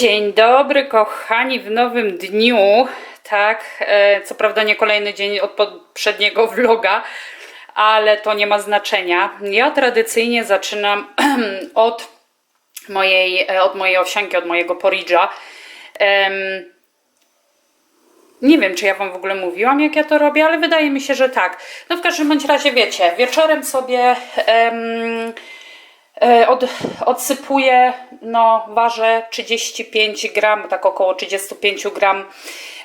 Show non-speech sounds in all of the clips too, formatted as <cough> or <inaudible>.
Dzień dobry, kochani, w nowym dniu. Tak, e, co prawda nie kolejny dzień od poprzedniego vloga, ale to nie ma znaczenia. Ja tradycyjnie zaczynam <clears throat> od mojej, e, od mojej owsianki, od mojego porridge'a. Em, nie wiem, czy ja Wam w ogóle mówiłam, jak ja to robię, ale wydaje mi się, że tak. No w każdym bądź razie, wiecie, wieczorem sobie od, odsypuję, no ważę 35 gram, tak około 35 gram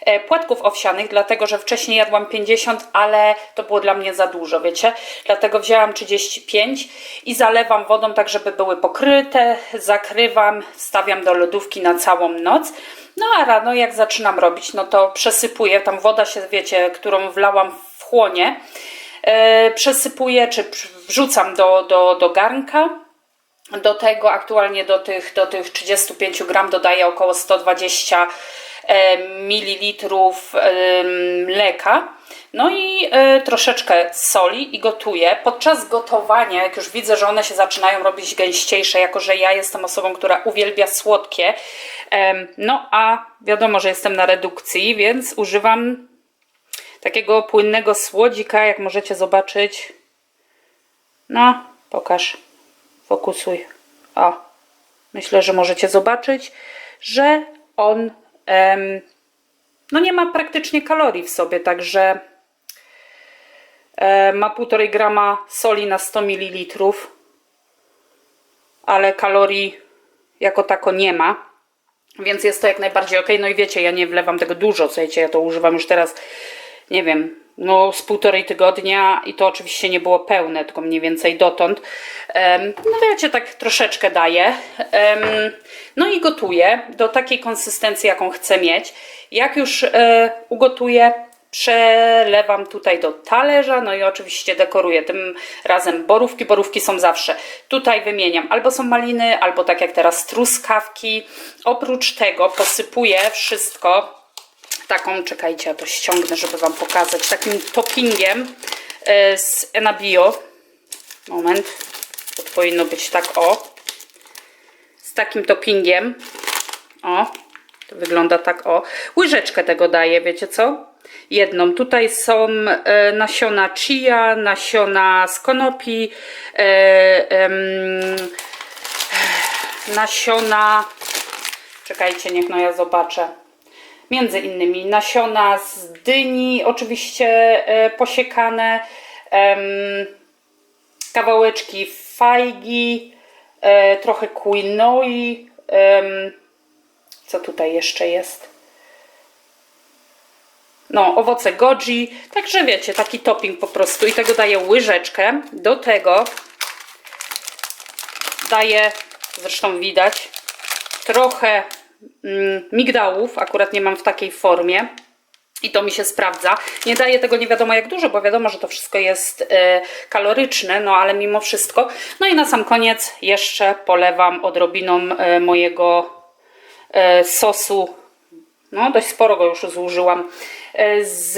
e, płatków owsianych, dlatego że wcześniej jadłam 50, ale to było dla mnie za dużo, wiecie? Dlatego wzięłam 35 i zalewam wodą tak, żeby były pokryte, zakrywam, wstawiam do lodówki na całą noc. No a rano jak zaczynam robić, no to przesypuję, tam woda się, wiecie, którą wlałam w chłonie, e, przesypuję czy wrzucam do, do, do garnka. Do tego aktualnie do tych, do tych 35 gram dodaję około 120 e, ml mleka. No i e, troszeczkę soli i gotuję. Podczas gotowania, jak już widzę, że one się zaczynają robić gęściejsze, jako że ja jestem osobą, która uwielbia słodkie, no a wiadomo, że jestem na redukcji, więc używam takiego płynnego słodzika, jak możecie zobaczyć. No, pokaż fokusuj. O, myślę, że możecie zobaczyć, że on em, no nie ma praktycznie kalorii w sobie, także e, ma 1,5 grama soli na 100 ml, ale kalorii jako tako nie ma. Więc jest to jak najbardziej ok. No i wiecie, ja nie wlewam tego dużo, słuchajcie, ja to używam już teraz, nie wiem, no z półtorej tygodnia i to oczywiście nie było pełne, tylko mniej więcej dotąd. No wiecie, tak troszeczkę daję. No i gotuję do takiej konsystencji, jaką chcę mieć. Jak już e, ugotuję, przelewam tutaj do talerza, no i oczywiście dekoruję tym razem borówki. Borówki są zawsze. Tutaj wymieniam albo są maliny, albo tak jak teraz truskawki. Oprócz tego posypuję wszystko taką, czekajcie, ja to ściągnę, żeby Wam pokazać, takim toppingiem e, z Enabio. Moment, to powinno być tak o. Z takim toppingiem. O, to wygląda tak o. Łyżeczkę tego daję, wiecie co? Jedną. Tutaj są e, nasiona chia, nasiona z konopi, e, em, nasiona, czekajcie, niech no ja zobaczę między innymi nasiona z dyni, oczywiście e, posiekane, kawałeczki fajgi, e, trochę quinoi, co tutaj jeszcze jest? No, owoce goji, także wiecie, taki topping po prostu i tego daję łyżeczkę. Do tego daję, zresztą widać, trochę migdałów, akurat nie mam w takiej formie. I to mi się sprawdza. Nie daję tego nie wiadomo jak dużo, bo wiadomo, że to wszystko jest e, kaloryczne, no ale mimo wszystko. No i na sam koniec jeszcze polewam odrobiną e, mojego e, sosu. No, dość sporo go już zużyłam. Z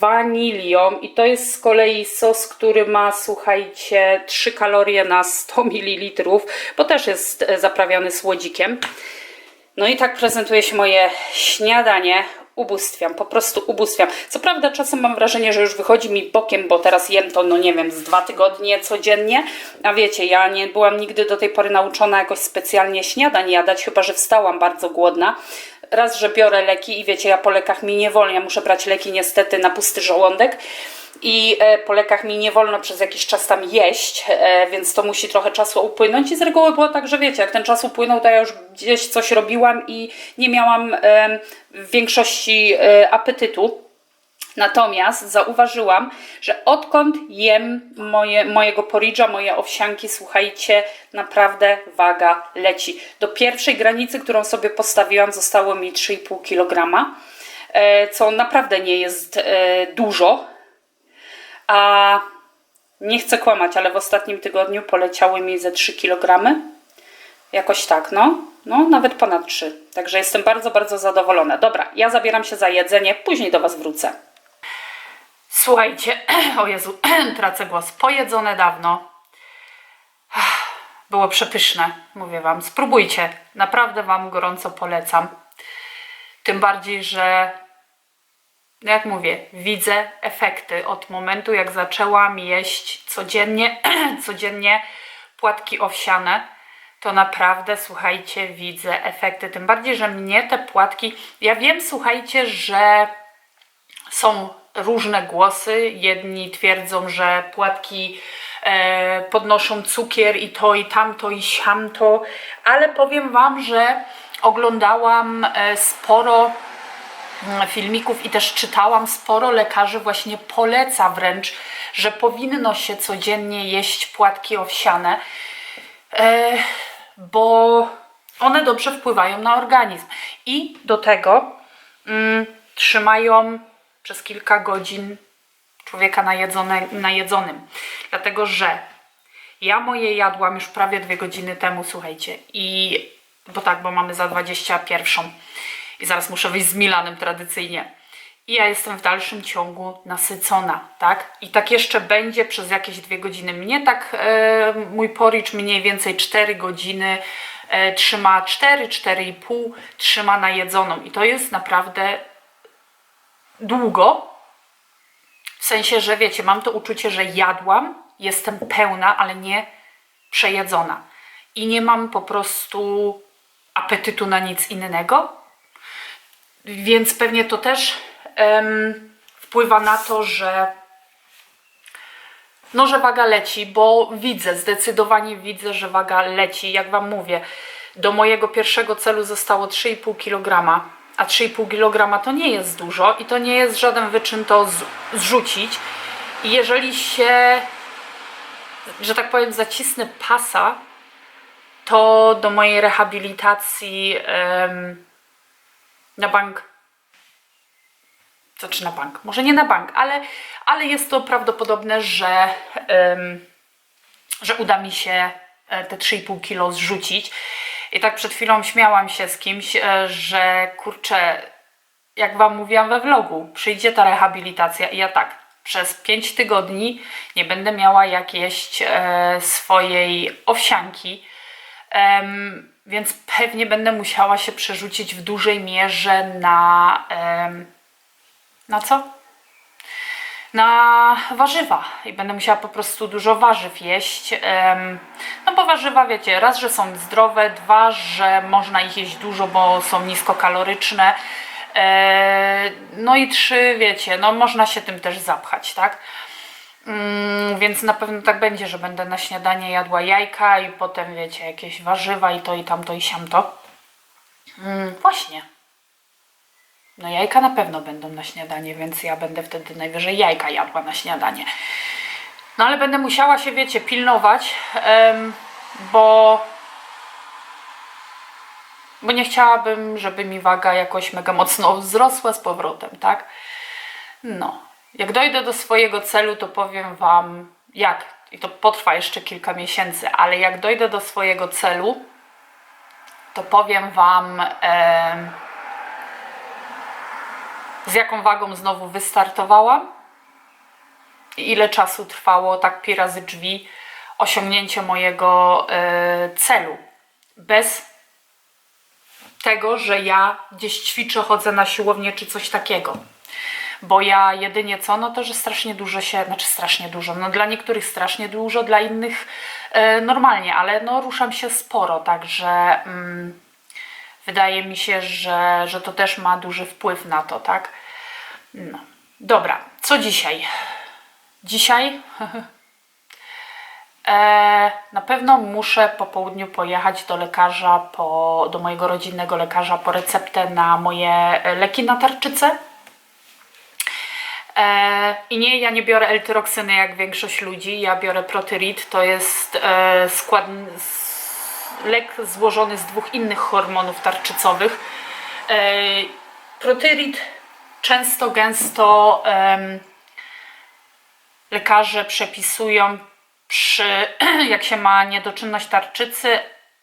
wanilią. I to jest z kolei sos, który ma, słuchajcie, 3 kalorie na 100 ml, bo też jest zaprawiany słodzikiem. No i tak prezentuje się moje śniadanie. Ubóstwiam, po prostu ubóstwiam. Co prawda czasem mam wrażenie, że już wychodzi mi bokiem, bo teraz jem to, no nie wiem, z dwa tygodnie codziennie. A wiecie, ja nie byłam nigdy do tej pory nauczona jakoś specjalnie śniadań jadać, chyba że wstałam bardzo głodna. Raz, że biorę leki i wiecie, ja po lekach mi nie wolno, ja muszę brać leki niestety na pusty żołądek i e, po lekach mi nie wolno przez jakiś czas tam jeść, e, więc to musi trochę czasu upłynąć i z reguły było tak, że wiecie, jak ten czas upłynął, to ja już gdzieś coś robiłam i nie miałam e, w większości apetytu. Natomiast zauważyłam, że odkąd jem moje, mojego porridge'a, moje owsianki, słuchajcie, naprawdę waga leci. Do pierwszej granicy, którą sobie postawiłam, zostało mi 3,5 kg, co naprawdę nie jest dużo, a nie chcę kłamać, ale w ostatnim tygodniu poleciały mi ze 3 kg. Jakoś tak, no. No, nawet ponad 3. Także jestem bardzo, bardzo zadowolona. Dobra, ja zabieram się za jedzenie, później do Was wrócę. Słuchajcie, <clears throat> o Jezu, <clears throat> tracę głos. Pojedzone dawno. Było przepyszne, mówię Wam. Spróbujcie, naprawdę Wam gorąco polecam. Tym bardziej, że no jak mówię, widzę efekty od momentu, jak zaczęłam jeść codziennie, <clears throat> codziennie płatki owsiane. To naprawdę, słuchajcie, widzę efekty. Tym bardziej, że mnie te płatki. Ja wiem, słuchajcie, że są różne głosy. Jedni twierdzą, że płatki e, podnoszą cukier i to, i tamto, i siamto, ale powiem Wam, że oglądałam e, sporo filmików i też czytałam sporo lekarzy właśnie poleca wręcz, że powinno się codziennie jeść płatki owsiane, e, bo one dobrze wpływają na organizm i do tego mm, trzymają przez kilka godzin człowieka najedzone, najedzonym. Dlatego, że ja moje jadłam już prawie dwie godziny temu, słuchajcie, i bo tak, bo mamy za 21 i zaraz muszę wyjść z Milanem tradycyjnie. I ja jestem w dalszym ciągu nasycona, tak? I tak jeszcze będzie przez jakieś dwie godziny. Mnie tak e, mój poricz mniej więcej 4 godziny e, trzyma 4, 4,5 trzyma najedzoną. I to jest naprawdę długo. W sensie, że wiecie, mam to uczucie, że jadłam, jestem pełna, ale nie przejedzona. I nie mam po prostu apetytu na nic innego. Więc pewnie to też em, wpływa na to, że no, że waga leci, bo widzę, zdecydowanie widzę, że waga leci. Jak Wam mówię, do mojego pierwszego celu zostało 3,5 kg, a 3,5 kg to nie jest dużo i to nie jest żaden wyczyn to zrzucić. I jeżeli się, że tak powiem, zacisnę pasa, to do mojej rehabilitacji em, na bank. Znaczy na bank, może nie na bank, ale, ale jest to prawdopodobne, że, że uda mi się e, te 3,5 kilo zrzucić. I tak przed chwilą śmiałam się z kimś, e, że kurczę, jak Wam mówiłam we vlogu, przyjdzie ta rehabilitacja i ja tak, przez 5 tygodni nie będę miała jak jeść e, swojej owsianki, em, więc pewnie będę musiała się przerzucić w dużej mierze na... na co? Na warzywa i będę musiała po prostu dużo warzyw jeść. No bo warzywa, wiecie, raz, że są zdrowe, dwa, że można ich jeść dużo, bo są niskokaloryczne. e, No i trzy, wiecie, no można się tym też zapchać, tak? Mm, Więc na pewno tak będzie, że będę na śniadanie jadła jajka i potem, wiecie, jakieś warzywa i to i tamto i siamto. Mm, Właśnie. No jajka na pewno będą na śniadanie, więc ja będę wtedy najwyżej jajka jadła na śniadanie. No ale będę musiała się, wiecie, pilnować, em, bo bo nie chciałabym, żeby mi waga jakoś mega mocno wzrosła z powrotem, tak? No, jak dojdę do swojego celu, to powiem Wam jak, i to potrwa jeszcze kilka miesięcy, ale jak dojdę do swojego celu, to powiem Wam, em, z jaką wagą znowu wystartowałam i ile czasu trwało tak pi razy drzwi osiągnięcie mojego e, celu. Bez tego, że ja gdzieś ćwiczę, chodzę na siłownię czy coś takiego. Bo ja jedynie co, no to, że strasznie dużo się, znaczy strasznie dużo, no dla niektórych strasznie dużo, dla innych e, normalnie, ale no ruszam się sporo, także mm, wydaje mi się, że, że to też ma duży wpływ na to, tak? No. Dobra, co dzisiaj? Dzisiaj <laughs> e, na pewno muszę po południu pojechać do lekarza, po, do mojego rodzinnego lekarza po receptę na moje leki na tarczycę. E, I nie, ja nie biorę L-tyroksyny jak większość ludzi, ja biorę Protyrid, to jest e, skład, lek złożony z dwóch innych hormonów tarczycowych. E, Protyrid często, gęsto em, lekarze przepisują przy, <clears throat> jak się ma niedoczynność tarczycy,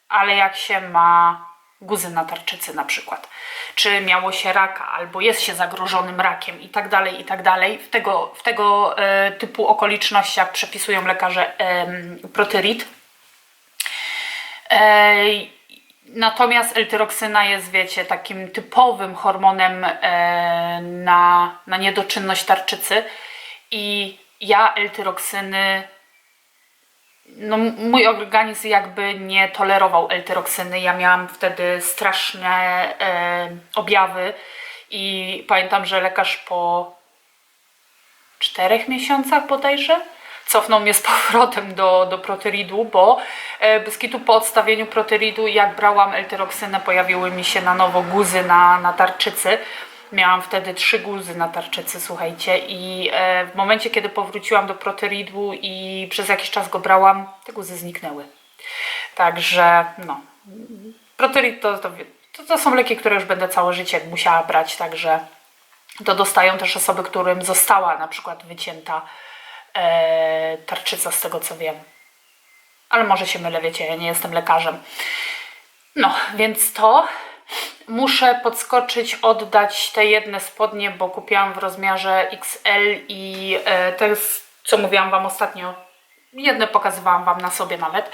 ale jak się ma guzy na tarczycy na przykład, czy miało się raka, albo jest się zagrożonym rakiem i tak dalej, i tak dalej. W tego, w tego e, typu okolicznościach przepisują lekarze em, protyrid. Ej, Natomiast L-tyroksyna jest, wiecie, takim typowym hormonem e, na, na niedoczynność tarczycy i ja L-tyroksyny, no mój organizm jakby nie tolerował L-tyroksyny. Ja miałam wtedy straszne e, objawy i pamiętam, że lekarz po czterech miesiącach bodajże cofnął mnie z powrotem do, do protyridu, bo e, bez kitu po odstawieniu protyridu, jak brałam L-tyroksynę, pojawiły mi się na nowo guzy na, na tarczycy. Miałam wtedy trzy guzy na tarczycy, słuchajcie, i e, w momencie, kiedy powróciłam do protyridu i przez jakiś czas go brałam, te guzy zniknęły. Także, no, protyrid to, to, to, to są leki, które już będę całe życie musiała brać, także to dostają też osoby, którym została na przykład wycięta e, tarczyca, z tego co wiem. Ale może się mylę, wiecie, ja nie jestem lekarzem. No, więc to muszę podskoczyć, oddać te jedne spodnie, bo kupiłam w rozmiarze XL i e, to jest, co mówiłam Wam ostatnio, jedne pokazywałam Wam na sobie nawet.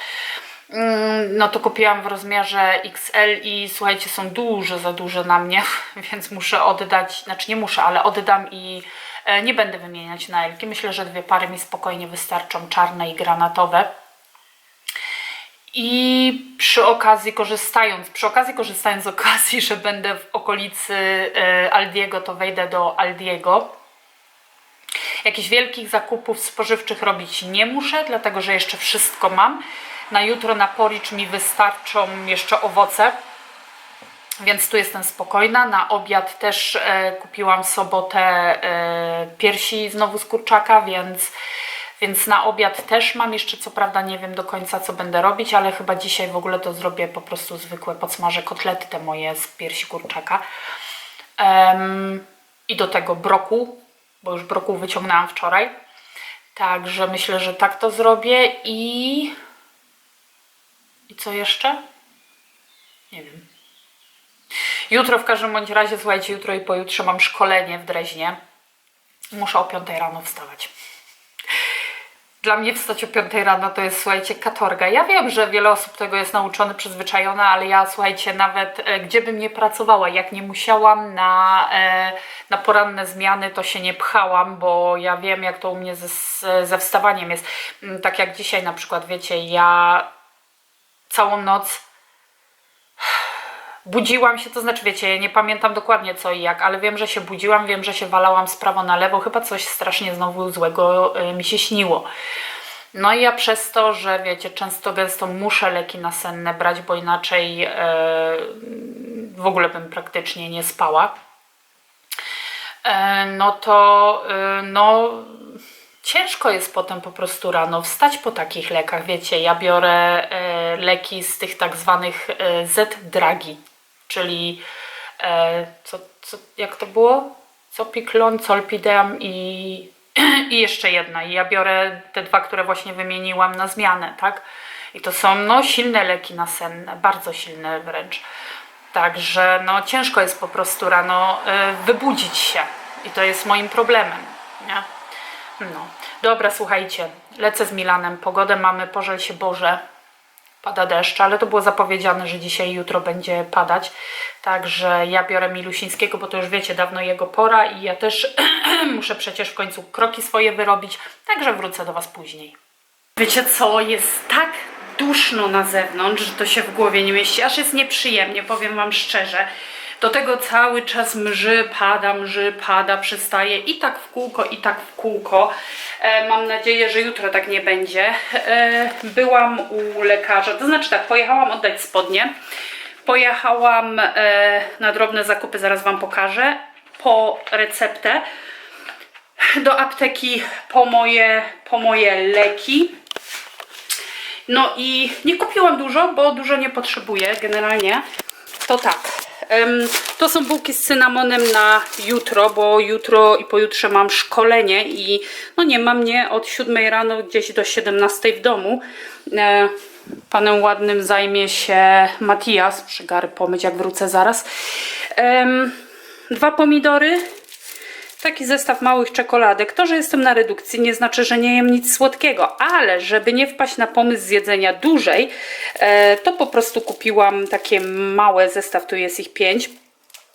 Mm, No to kupiłam w rozmiarze XL i słuchajcie, są duże, za duże na mnie, <laughs> więc muszę oddać, znaczy nie muszę, ale oddam i e, nie będę wymieniać na Elki. Myślę, że dwie pary mi spokojnie wystarczą, czarne i granatowe. I przy okazji korzystając, przy okazji korzystając z okazji, że będę w okolicy e, Aldiego, to wejdę do Aldiego. Jakichś wielkich zakupów spożywczych robić nie muszę, dlatego że jeszcze wszystko mam. Na jutro na poricz mi wystarczą jeszcze owoce, więc tu jestem spokojna. Na obiad też e, kupiłam sobotę e, piersi znowu z kurczaka, więc, więc na obiad też mam. Jeszcze co prawda nie wiem do końca co będę robić, ale chyba dzisiaj w ogóle to zrobię po prostu zwykłe podsmażę kotlety te moje z piersi kurczaka. Em, I do tego broku, bo już brokuł wyciągnęłam wczoraj. Także myślę, że tak to zrobię i... I co jeszcze? Nie wiem. Jutro w każdym bądź razie, słuchajcie, jutro i pojutrze mam szkolenie w Dreźnie. Muszę o 5 rano wstawać. Dla mnie wstać o 5 rano to jest, słuchajcie, katorga. Ja wiem, że wiele osób tego jest nauczone, przyzwyczajone, ale ja, słuchajcie, nawet e, gdzie bym nie pracowała, jak nie musiałam na, e, na poranne zmiany, to się nie pchałam, bo ja wiem, jak to u mnie ze, ze wstawaniem jest. Mm, Tak jak dzisiaj na przykład, wiecie, ja całą noc budziłam się, to znaczy wiecie, nie pamiętam dokładnie co i jak, ale wiem, że się budziłam, wiem, że się walałam z prawo na lewo, chyba coś strasznie znowu złego y, mi się śniło. No i ja przez to, że wiecie, często gęsto muszę leki nasenne brać, bo inaczej e, w ogóle bym praktycznie nie spała, e, no to e, no ciężko jest potem po prostu rano wstać po takich lekach, wiecie, ja biorę leki z tych tak zwanych Z-dragi, czyli e, co, co, jak to było? Copiklon, Zolpidem i, <clears throat> i jeszcze jedna. I ja biorę te dwa, które właśnie wymieniłam na zmianę, tak? I to są no silne leki nasenne, bardzo silne wręcz. Także no ciężko jest po prostu rano e, wybudzić się i to jest moim problemem, nie? No, dobra, słuchajcie, lecę z Milanem. Pogodę mamy, pożal się Boże. Pada deszcz, ale to było zapowiedziane, że dzisiaj i jutro będzie padać. Także ja biorę Milusińskiego, bo to już wiecie, dawno jego pora i ja też <clears throat> muszę przecież w końcu kroki swoje wyrobić. Także wrócę do Was później. Wiecie co, jest tak duszno na zewnątrz, że to się w głowie nie mieści, aż jest nieprzyjemnie, powiem Wam szczerze. Do tego cały czas mrzy, pada, mrzy, pada, przystaje i tak w kółko, i tak w kółko. E, mam nadzieję, że jutro tak nie będzie. E, byłam u lekarza, to znaczy tak, pojechałam oddać spodnie. Pojechałam e, na drobne zakupy, zaraz Wam pokażę, po receptę do apteki po moje, po moje leki. No i nie kupiłam dużo, bo dużo nie potrzebuję generalnie. To tak. to są bułki z cynamonem na jutro, bo jutro i pojutrze mam szkolenie i no nie ma mnie od 7 rano gdzieś do 17 w domu. E, panem ładnym zajmie się Matias. Przygary pomyć jak wrócę zaraz. Dwa pomidory, taki zestaw małych czekoladek. To, że jestem na redukcji nie znaczy, że nie jem nic słodkiego, ale żeby nie wpaść na pomysł zjedzenia dłużej, e, to po prostu kupiłam takie małe zestaw, tu jest ich pięć.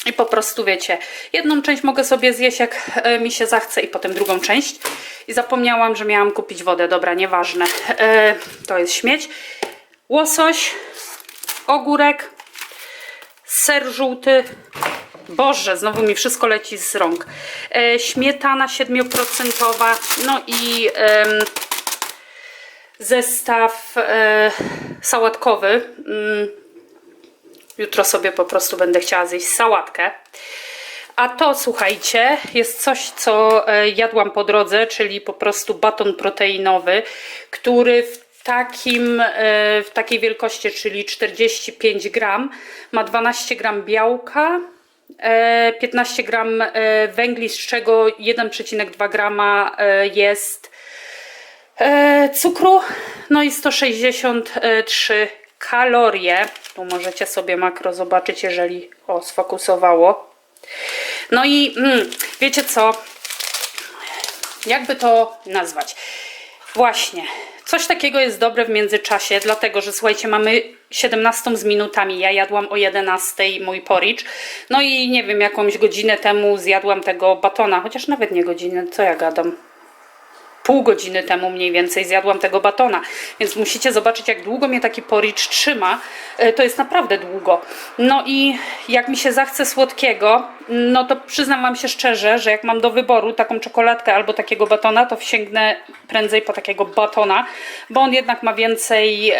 I po prostu wiecie, jedną część mogę sobie zjeść jak e, mi się zachce i potem drugą część. I zapomniałam, że miałam kupić wodę. Dobra, nieważne. E, to jest śmieć. Łosoś, ogórek, ser żółty. Boże, znowu mi wszystko leci z rąk. E, śmietana 7%, no i em, zestaw e, sałatkowy. Mm, jutro sobie po prostu będę chciała zjeść sałatkę. A to, słuchajcie, jest coś, co e, jadłam po drodze, czyli po prostu baton proteinowy, który w takim, e, w takiej wielkości, czyli 45 gram, ma 12 gram białka, e, 15 gram e, węgli, z czego 1,2 grama e, jest e, cukru, no i 163 kalorie. Tu możecie sobie makro zobaczyć, jeżeli o, sfokusowało. No i mm, wiecie co? Jakby to nazwać? Właśnie, coś takiego jest dobre w międzyczasie, dlatego że słuchajcie, mamy 17 z minutami. Ja jadłam o 11 mój porridge. No i nie wiem, jakąś godzinę temu zjadłam tego batona, chociaż nawet nie godzinę, co ja gadam pół godziny temu mniej więcej zjadłam tego batona, więc musicie zobaczyć, jak długo mnie taki porridge trzyma. E, To jest naprawdę długo. No i jak mi się zachce słodkiego, no to przyznam Wam się szczerze, że jak mam do wyboru taką czekoladkę albo takiego batona, to sięgnę prędzej po takiego batona, bo on jednak ma więcej,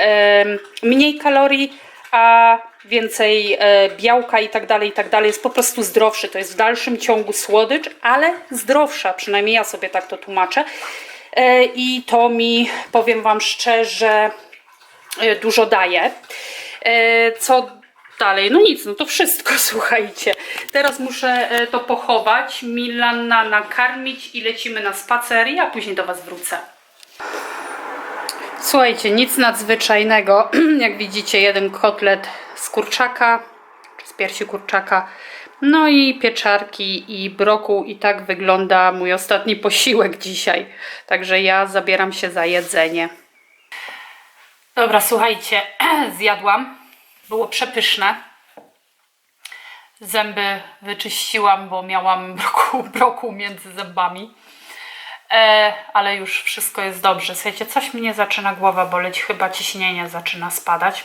mniej kalorii, a więcej e, białka i tak dalej, i tak dalej. Jest po prostu zdrowszy. To jest w dalszym ciągu słodycz, ale zdrowsza. Przynajmniej ja sobie tak to tłumaczę. E, I to mi, powiem Wam szczerze, e, dużo daje. E, Co dalej? No nic, no to wszystko, <laughs> słuchajcie. Teraz muszę to pochować, Milana nakarmić i lecimy na spacer, ja później do Was wrócę. Słuchajcie, nic nadzwyczajnego. <clears throat> Jak widzicie, jeden kotlet z kurczaka, czy z piersi kurczaka, no i pieczarki i brokuł. I tak wygląda mój ostatni posiłek dzisiaj. Także ja zabieram się za jedzenie. Dobra, słuchajcie, <clears throat> zjadłam. Było przepyszne. Zęby wyczyściłam, bo miałam <laughs> brokuł, brokuł między zębami. E, ale już wszystko jest dobrze. Słuchajcie, coś mnie zaczyna głowa boleć, chyba ciśnienie zaczyna spadać.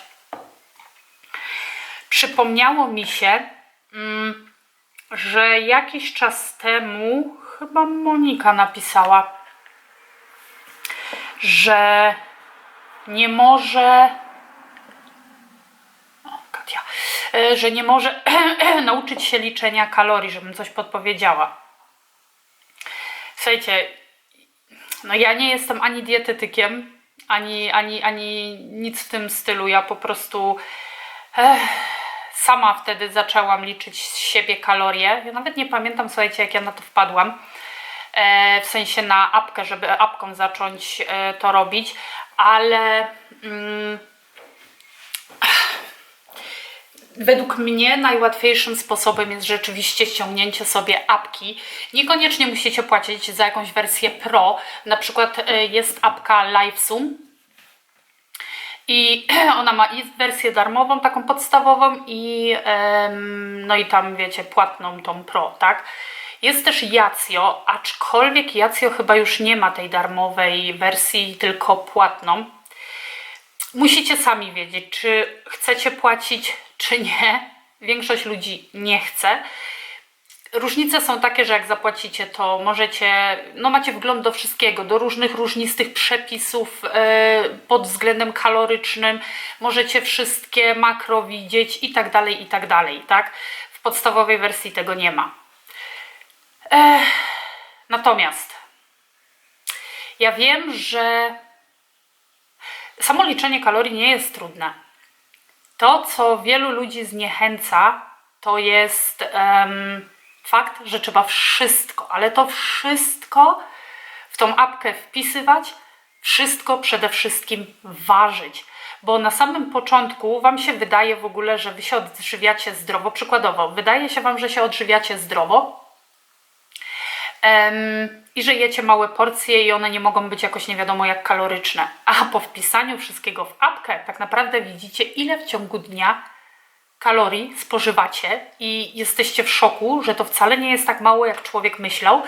Przypomniało mi się, że jakiś czas temu chyba Monika napisała, że nie może. O, Katia, e, że nie może <clears throat> nauczyć się liczenia kalorii, żebym coś podpowiedziała. Słuchajcie, no ja nie jestem ani dietetykiem, ani, ani, ani nic w tym stylu. Ja po prostu eh, sama wtedy zaczęłam liczyć z siebie kalorie. Ja nawet nie pamiętam, słuchajcie, jak ja na to wpadłam. E, w sensie na apkę, żeby apką zacząć e, to robić, ale mm, według mnie najłatwiejszym sposobem jest rzeczywiście ściągnięcie sobie apki. Niekoniecznie musicie płacić za jakąś wersję pro. Na przykład e, jest apka LiveZoom. I <clears throat> ona ma i wersję darmową, taką podstawową, i no i tam wiecie, płatną tą pro, tak? Jest też Jacjo, aczkolwiek Jacjo chyba już nie ma tej darmowej wersji, tylko płatną. Musicie sami wiedzieć, czy chcecie płacić, czy nie. Większość ludzi nie chce. Różnice są takie, że jak zapłacicie, to możecie, no macie wgląd do wszystkiego, do różnych różnistych przepisów e, pod względem kalorycznym, możecie wszystkie makro widzieć i tak dalej, i tak dalej, tak? W podstawowej wersji tego nie ma. Ech, natomiast ja wiem, że samo liczenie kalorii nie jest trudne. To, co wielu ludzi zniechęca, to jest em, fakt, że trzeba wszystko, ale to wszystko w tą apkę wpisywać, wszystko przede wszystkim ważyć. Bo na samym początku Wam się wydaje w ogóle, że Wy się odżywiacie zdrowo. Przykładowo, wydaje się Wam, że się odżywiacie zdrowo, I że jecie małe porcje i one nie mogą być jakoś nie wiadomo jak kaloryczne. A po wpisaniu wszystkiego w apkę tak naprawdę widzicie ile w ciągu dnia kalorii spożywacie i jesteście w szoku, że to wcale nie jest tak mało, jak człowiek myślał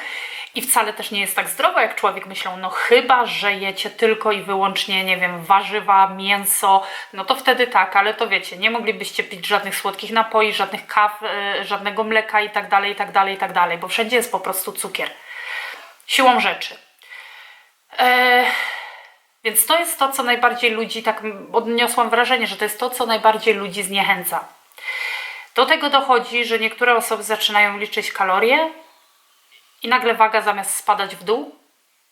i wcale też nie jest tak zdrowo, jak człowiek myślał. No chyba, że jecie tylko i wyłącznie, nie wiem, warzywa, mięso, no to wtedy tak, ale to wiecie, nie moglibyście pić żadnych słodkich napoi, żadnych kaw, e, żadnego mleka i tak dalej, i tak dalej, i tak dalej, bo wszędzie jest po prostu cukier. Siłą rzeczy. E, więc to jest to, co najbardziej ludzi, tak odniosłam wrażenie, że to jest to, co najbardziej ludzi zniechęca. Do tego dochodzi, że niektóre osoby zaczynają liczyć kalorie i nagle waga zamiast spadać w dół,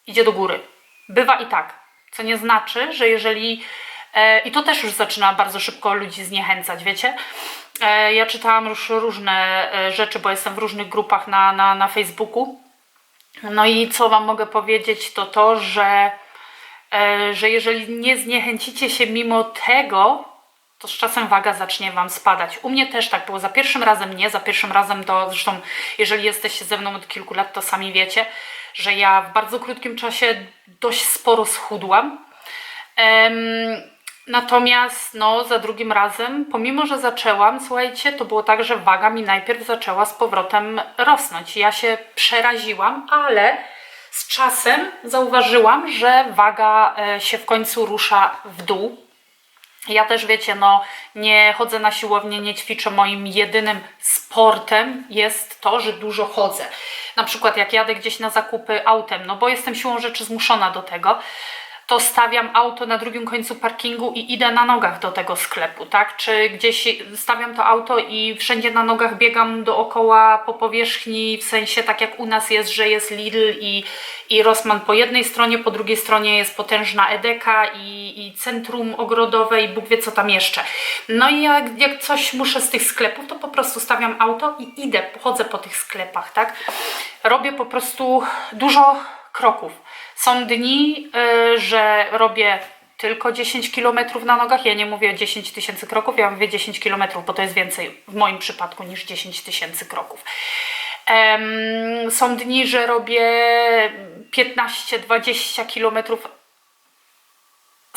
idzie do góry. Bywa i tak. Co nie znaczy, że jeżeli. E, I to też już zaczyna bardzo szybko ludzi zniechęcać, wiecie? E, ja czytałam już różne e, rzeczy, bo jestem w różnych grupach na, na, na Facebooku. No i co Wam mogę powiedzieć, to to, że, że jeżeli nie zniechęcicie się mimo tego, to z czasem waga zacznie Wam spadać. U mnie też tak było. Za pierwszym razem nie, za pierwszym razem to zresztą, jeżeli jesteście ze mną od kilku lat, to sami wiecie, że ja w bardzo krótkim czasie dość sporo schudłam. Em, natomiast no, za drugim razem, pomimo że zaczęłam, słuchajcie, to było tak, że waga mi najpierw zaczęła z powrotem rosnąć. Ja się przeraziłam, ale z czasem zauważyłam, że waga e, się w końcu rusza w dół. Ja też wiecie, no nie chodzę na siłownię, nie ćwiczę. Moim jedynym sportem jest to, że dużo chodzę. Na przykład jak jadę gdzieś na zakupy autem, no bo jestem siłą rzeczy zmuszona do tego, to stawiam auto na drugim końcu parkingu i idę na nogach do tego sklepu, tak? Czy gdzieś stawiam to auto i wszędzie na nogach biegam dookoła po powierzchni, w sensie tak jak u nas jest, że jest Lidl i, i Rossmann po jednej stronie, po drugiej stronie jest potężna Edeka i, i centrum ogrodowe i Bóg wie co tam jeszcze. No i jak, jak coś muszę z tych sklepów, to po prostu stawiam auto i idę, chodzę po tych sklepach, tak? Robię po prostu dużo kroków. Są dni, y, że robię tylko 10 km na nogach. Ja nie mówię 10 tysięcy kroków, ja mówię 10 km, bo to jest więcej w moim przypadku niż 10 tysięcy kroków. Są dni, że robię 15-20 km.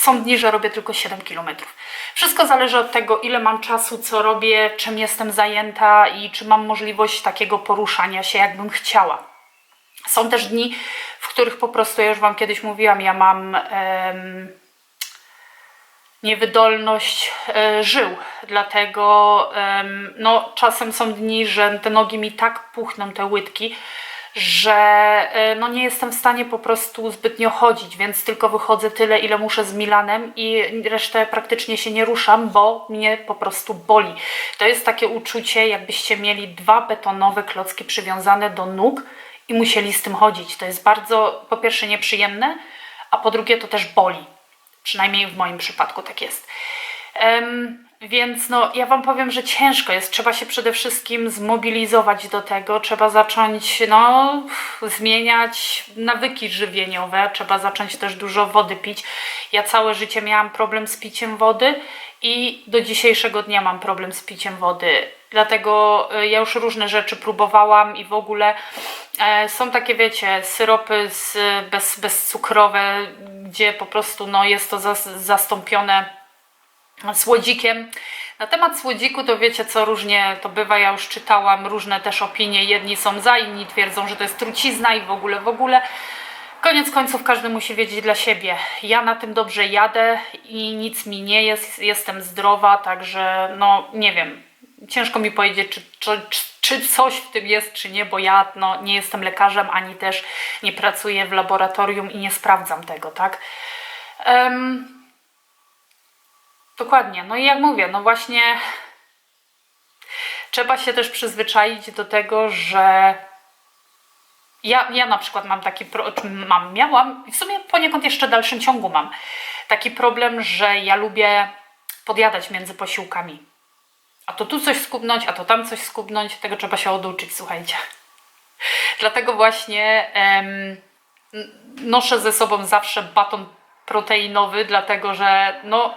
Są dni, że robię tylko 7 km. Wszystko zależy od tego, ile mam czasu, co robię, czym jestem zajęta i czy mam możliwość takiego poruszania się, jakbym chciała. Są też dni, w których po prostu, ja już Wam kiedyś mówiłam, ja mam em, niewydolność e, żył, dlatego em, no, czasem są dni, że te nogi mi tak puchną, te łydki, że e, no, nie jestem w stanie po prostu zbytnio chodzić, więc tylko wychodzę tyle, ile muszę z Milanem i resztę praktycznie się nie ruszam, bo mnie po prostu boli. To jest takie uczucie, jakbyście mieli dwa betonowe klocki przywiązane do nóg i musieli z tym chodzić. To jest bardzo, po pierwsze, nieprzyjemne, a po drugie, to też boli. Przynajmniej w moim przypadku tak jest. Em, więc no, ja Wam powiem, że ciężko jest. Trzeba się przede wszystkim zmobilizować do tego. Trzeba zacząć no, zmieniać nawyki żywieniowe. Trzeba zacząć też dużo wody pić. Ja całe życie miałam problem z piciem wody i do dzisiejszego dnia mam problem z piciem wody. Dlatego y, ja już różne rzeczy próbowałam i w ogóle e, są takie, wiecie, syropy z, bez, bezcukrowe, gdzie po prostu no, jest to zas, zastąpione słodzikiem. Na temat słodziku to wiecie co różnie to bywa, ja już czytałam różne też opinie, jedni są za, inni twierdzą, że to jest trucizna i w ogóle, w ogóle. Koniec końców każdy musi wiedzieć dla siebie. Ja na tym dobrze jadę i nic mi nie jest, jestem zdrowa, także no nie wiem, ciężko mi powiedzieć, czy, czy, czy coś w tym jest, czy nie, bo ja no, nie jestem lekarzem, ani też nie pracuję w laboratorium i nie sprawdzam tego, tak? Um, dokładnie. No i jak mówię, no właśnie trzeba się też przyzwyczaić do tego, że ja, ja na przykład mam taki, pro, mam, miałam i w sumie poniekąd jeszcze w dalszym ciągu mam taki problem, że ja lubię podjadać między posiłkami a to tu coś skubnąć, a to tam coś skubnąć, tego trzeba się oduczyć, słuchajcie. <laughs> Dlatego właśnie em, noszę ze sobą zawsze baton proteinowy, dlatego że no,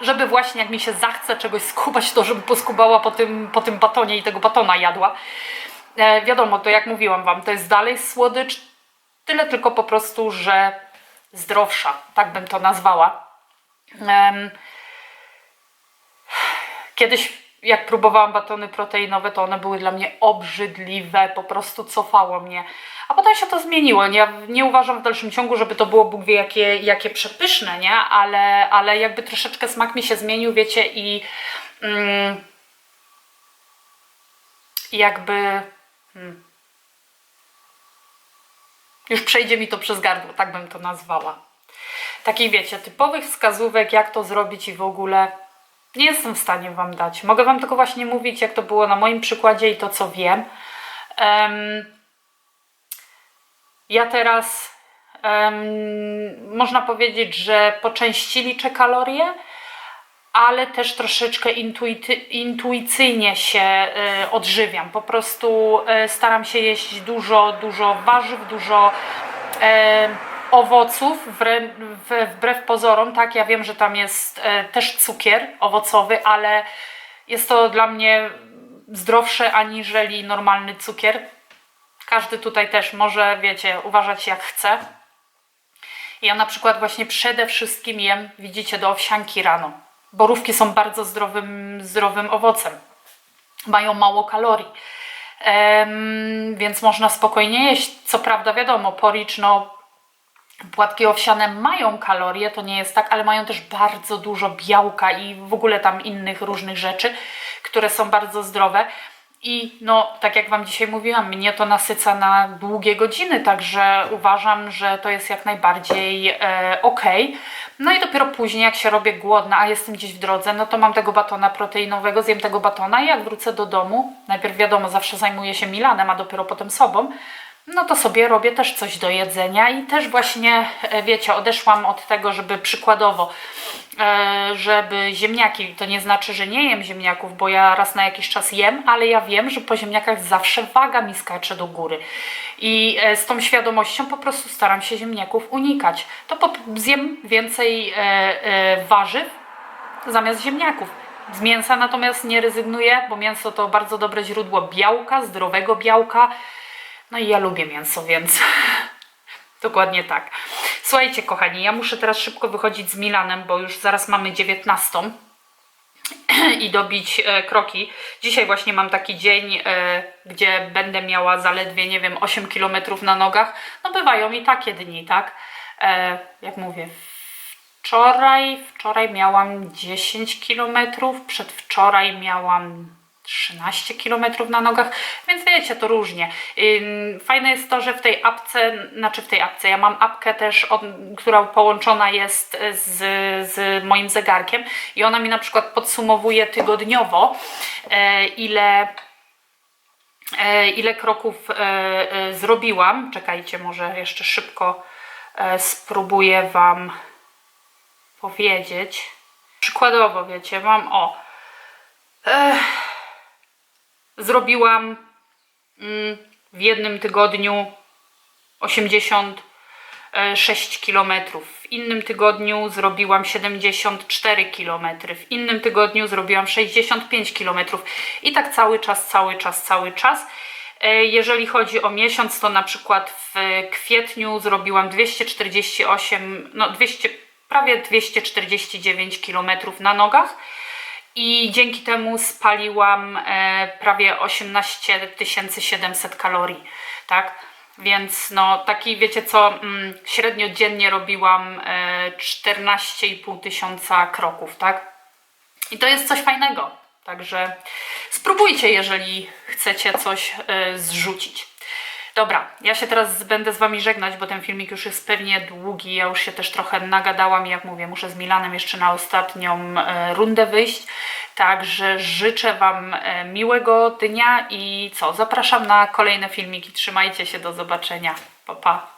żeby właśnie jak mi się zachce czegoś skubać, to żebym poskubała po tym, po tym batonie i tego batona jadła. E, wiadomo, to jak mówiłam Wam, to jest dalej słodycz, tyle tylko po prostu, że zdrowsza, tak bym to nazwała. Em, Kiedyś, jak próbowałam batony proteinowe, to one były dla mnie obrzydliwe, po prostu cofało mnie. A potem się to zmieniło. Ja nie uważam w dalszym ciągu, żeby to było Bóg wie jakie, jakie przepyszne, nie? Ale, ale jakby troszeczkę smak mi się zmienił, wiecie, i mm, jakby. Hmm, już przejdzie mi to przez gardło, tak bym to nazwała. Takich, wiecie, typowych wskazówek, jak to zrobić i w ogóle nie jestem w stanie Wam dać. Mogę Wam tylko właśnie mówić, jak to było na moim przykładzie i to, co wiem. Em, ja teraz em, można powiedzieć, że po części liczę kalorie, ale też troszeczkę intuity, intuicyjnie się y, odżywiam. Po prostu y, staram się jeść dużo, dużo warzyw, dużo e, owoców, wbrew pozorom, tak, ja wiem, że tam jest też cukier owocowy, ale jest to dla mnie zdrowsze aniżeli normalny cukier. Każdy tutaj też może, wiecie, uważać jak chce. Ja na przykład właśnie przede wszystkim jem, widzicie, do owsianki rano. Borówki są bardzo zdrowym, zdrowym owocem. Mają mało kalorii. Em, więc można spokojnie jeść. Co prawda, wiadomo, poricz, no, płatki owsiane mają kalorie, to nie jest tak, ale mają też bardzo dużo białka i w ogóle tam innych różnych rzeczy, które są bardzo zdrowe. I no, tak jak Wam dzisiaj mówiłam, mnie to nasyca na długie godziny, także uważam, że to jest jak najbardziej e, ok. No i dopiero później, jak się robię głodna, a jestem gdzieś w drodze, no to mam tego batona proteinowego, zjem tego batona i jak wrócę do domu, najpierw wiadomo, zawsze zajmuję się Milanem, a dopiero potem sobą, no to sobie robię też coś do jedzenia i też właśnie, e, wiecie, odeszłam od tego, żeby przykładowo, e, żeby ziemniaki, to nie znaczy, że nie jem ziemniaków, bo ja raz na jakiś czas jem, ale ja wiem, że po ziemniakach zawsze waga mi skacze do góry. I e, z tą świadomością po prostu staram się ziemniaków unikać. To zjem więcej warzyw zamiast ziemniaków. Z mięsa natomiast nie rezygnuję, bo mięso to bardzo dobre źródło białka, zdrowego białka, no i ja lubię mięso, więc <laughs> dokładnie tak. Słuchajcie, kochani, ja muszę teraz szybko wychodzić z Milanem, bo już zaraz mamy 19 <clears throat> i dobić e, kroki. Dzisiaj właśnie mam taki dzień, e, gdzie będę miała zaledwie, nie wiem, 8 km na nogach. No bywają i takie dni, tak? E, jak mówię, wczoraj, wczoraj miałam 10 km, przedwczoraj miałam 13 km na nogach, więc wiecie, to różnie. Fajne jest to, że w tej apce, znaczy w tej apce, ja mam apkę też, od, która połączona jest z, z moim zegarkiem i ona mi na przykład podsumowuje tygodniowo, e, ile e, ile kroków e, zrobiłam. Czekajcie, może jeszcze szybko spróbuję Wam powiedzieć. Przykładowo, wiecie, mam o zrobiłam mm, w jednym tygodniu 86 km. W innym tygodniu zrobiłam 74 km. W innym tygodniu zrobiłam 65 km. I tak cały czas, cały czas, cały czas. E, jeżeli chodzi o miesiąc, to na przykład w kwietniu zrobiłam 248, no 200, prawie 249 km na nogach i dzięki temu spaliłam e, prawie 18 700 kalorii, tak? Więc no taki, wiecie co, mm, średnio dziennie robiłam 14,5 e, tysiąca kroków, tak? I to jest coś fajnego. Także spróbujcie, jeżeli chcecie coś e, zrzucić. Dobra, ja się teraz będę z Wami żegnać, bo ten filmik już jest pewnie długi. Ja już się też trochę nagadałam i jak mówię, muszę z Milanem jeszcze na ostatnią e, rundę wyjść. Także życzę Wam e, miłego dnia i co, zapraszam na kolejne filmiki. Trzymajcie się, do zobaczenia. Pa, pa.